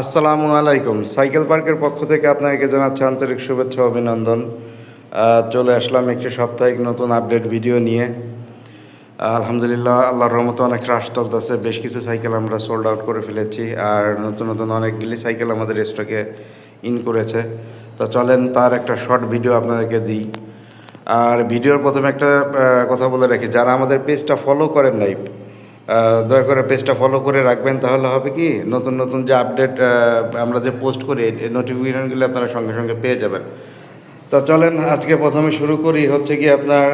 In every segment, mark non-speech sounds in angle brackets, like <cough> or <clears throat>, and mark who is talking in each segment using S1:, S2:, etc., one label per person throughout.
S1: আসসালামু আলাইকুম। সাইকেল পার্কের পক্ষ থেকে আপনাকে জানাচ্ছি আন্তরিক শুভেচ্ছা অভিনন্দন। চলে আসলাম একটি সাপ্তাহিক নতুন আপডেট ভিডিও নিয়ে। আলহামদুলিল্লাহ, আল্লাহর রহমতে অনেক হ্রাস চলতেছে। বেশ কিছু সাইকেল আমরা সোল্ড আউট করে ফেলেছি আর নতুন নতুন অনেকগুলি সাইকেল আমাদের স্টকে ইন করেছে। তো চলেন তার একটা শর্ট ভিডিও আপনাদেরকে দিই। আর ভিডিওর প্রথমে একটা কথা বলে রাখি। যারা আমাদের পেজটা ফলো করেন নাই দয়া করে পেজটা ফলো করে রাখবেন, তাহলে হবে কি, নতুন নতুন যে আপডেট আমরা যে পোস্ট করি, এই নোটিফিকেশনগুলো আপনারা সঙ্গে সঙ্গে পেয়ে যাবেন। তো চলেন, আজকে প্রথমে শুরু করি, হচ্ছে কি আপনার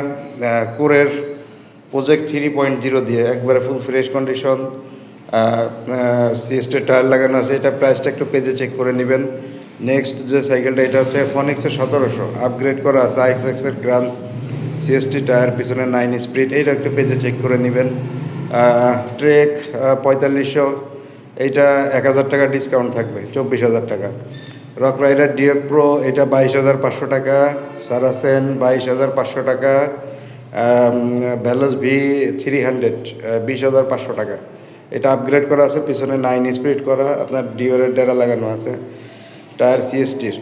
S1: কোরের প্রজেক্ট থ্রি পয়েন্ট জিরো দিয়ে, একবারে full fresh condition CST tyre লাগানো আছে, এটা প্রাইসটা একটু পেজে চেক করে নেবেন। নেক্সট যে সাইকেলটা এটা হচ্ছে ফনিক্সের সতেরোশো আপগ্রেড করা আছে আইফ্লেক্সের গ্রান সিএসটি টায়ার পিছনে নাইন স্পিড এইটা একটু পেজে চেক করে নেবেন। ট্রেক পঁয়তাল্লিশশো, এইটা এক হাজার টাকা ডিসকাউন্ট থাকবে, চব্বিশ হাজার টাকা। রক রাইডার ডিএক প্রো এটা বাইশ হাজার পাঁচশো টাকা সারাসেন বাইশ হাজার পাঁচশো টাকা ভ্যালোস ভি থ্রি হান্ড্রেড বিশ হাজার পাঁচশো টাকা। এটা আপগ্রেড করা আছে, পিছনে নাইন স্পিড করা, আপনার ডিওরের ডেরা লাগানো আছে, টায়ার সিএসটির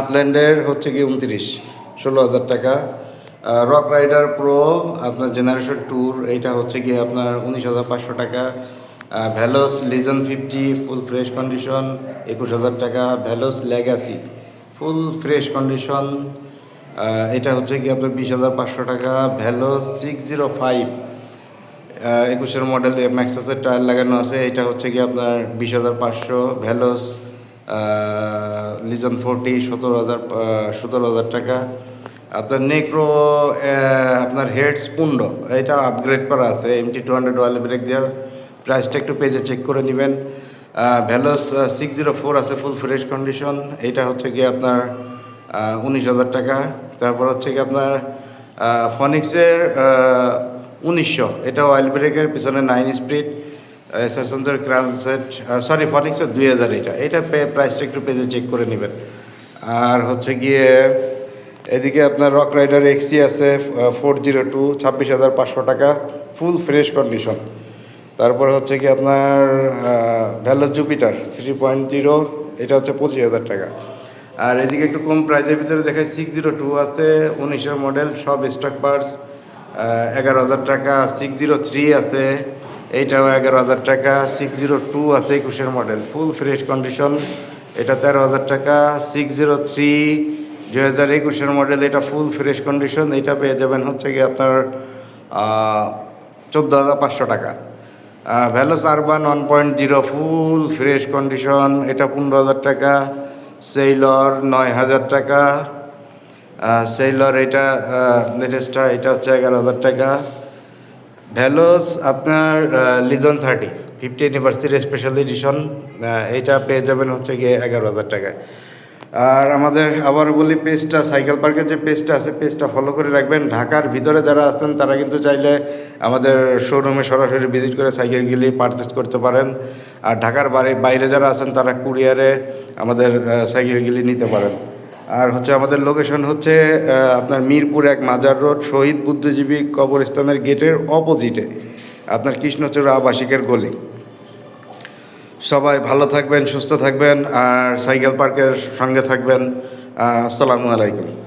S1: আপল্যান্ডের <clears throat> হচ্ছে কি উনত্রিশ, ষোলো হাজার টাকা। রক রাইডার প্রো আপনার জেনারেশন ট্যুর এইটা হচ্ছে গিয়ে আপনার উনিশ হাজার পাঁচশো টাকা। Veloce Legion fifty full fresh condition একুশ হাজার টাকা। Veloce Legacy full fresh condition এটা হচ্ছে কি আপনার বিশ হাজার পাঁচশো টাকা। ভ্যালোস সিক্স জিরো ফাইভ একুশের মডেল ম্যাক্সাসের টায়ার লাগানো আছে। এটা হচ্ছে কি আপনার বিশ হাজার পাঁচশো। ভ্যালোস লিজন ফোরটি সতেরো হাজার সতেরো হাজার টাকা। আপনার নেক্রো আপনার হেড স্পুন্ড এটা আপগ্রেড করা আছে এমটি টু হান্ড্রেড ওয়াল ব্রেক দেওয়া প্রাইসটা একটু পেজে চেক করে নেবেন। ভ্যালোস সিক্স জিরো ফোর আছে ফুল ফ্রেশ কন্ডিশন এটা হচ্ছে কি আপনার উনিশ হাজার টাকা। তারপর হচ্ছে কি আপনার ফনিক্সের উনিশশো, এটা অয়েল ব্রেকের পিছনে নাইন স্পিড সেশনসের ক্রানসেট সরি ফনিক্সের দুই হাজার এটা। এটা প্রাইসটা একটু পেজে চেক করে নেবেন। আর হচ্ছে গিয়ে এদিকে আপনার রক রাইডার এক্সি আছে ফোর জিরো টু ছাব্বিশ হাজার পাঁচশো টাকা ফুল ফ্রেশ কন্ডিশন তারপর হচ্ছে কি আপনার ভ্যালো জুপিটার থ্রি পয়েন্ট জিরো এটা হচ্ছে পঁচিশ হাজার টাকা। আর এদিকে একটু কম প্রাইসের ভিতরে দেখায় সিক্স জিরো টু আছে, উনিশের মডেল সব স্টক পার্টস এগারো হাজার টাকা সিক্স জিরো থ্রি আছে, এইটাও এগারো হাজার টাকা সিক্স জিরো টু আছে, একুশের মডেল ফুল ফ্রেশ কন্ডিশন এটা তেরো হাজার টাকা সিক্স জিরো থ্রি দুই হাজার একুশের মডেল, এটা ফুল ফ্রেশ কন্ডিশন এটা পেয়ে যাবেন হচ্ছে কি আপনার চোদ্দ হাজার পাঁচশো টাকা। ভ্যালোস Urban one point zero full fresh condition এটা পনেরো হাজার টাকা। সেইলর নয় হাজার টাকা। সেইলর এটা লেটেস্টটা এটা হচ্ছে এগারো হাজার টাকা। ভ্যালোস আপনার লিজন থার্টি ফিফটি ইউনিভার্সিটির স্পেশাল এডিশন এটা পেয়ে যাবেন হচ্ছে গিয়ে এগারো হাজার টাকায়। আর আমাদের আবার বলি পেজটা, সাইকেল পার্কের যে পেজটা আছে, পেজটা ফলো করে রাখবেন। ঢাকার ভিতরে যারা আছেন, তারা কিন্তু চাইলে আমাদের শোরুমে সরাসরি ভিজিট করে সাইকেলগুলি পারচেস করতে পারেন। আর ঢাকার বাইরে বাইরে যারা আছেন, তারা কুরিয়ারে আমাদের সাইকেলগুলি নিতে পারেন। আর হচ্ছে আমাদের লোকেশন হচ্ছে আপনার মিরপুর এক মাজার রোড, শহীদ বুদ্ধিজীবী কবরস্থানের গেটের অপোজিটে আপনার কৃষ্ণচূড়া আবাসিকের গলি। সবাই ভালো থাকবেন সুস্থ থাকবেন আর সাইকেল পার্কের সঙ্গে থাকবেন। আসসালামু আলাইকুম।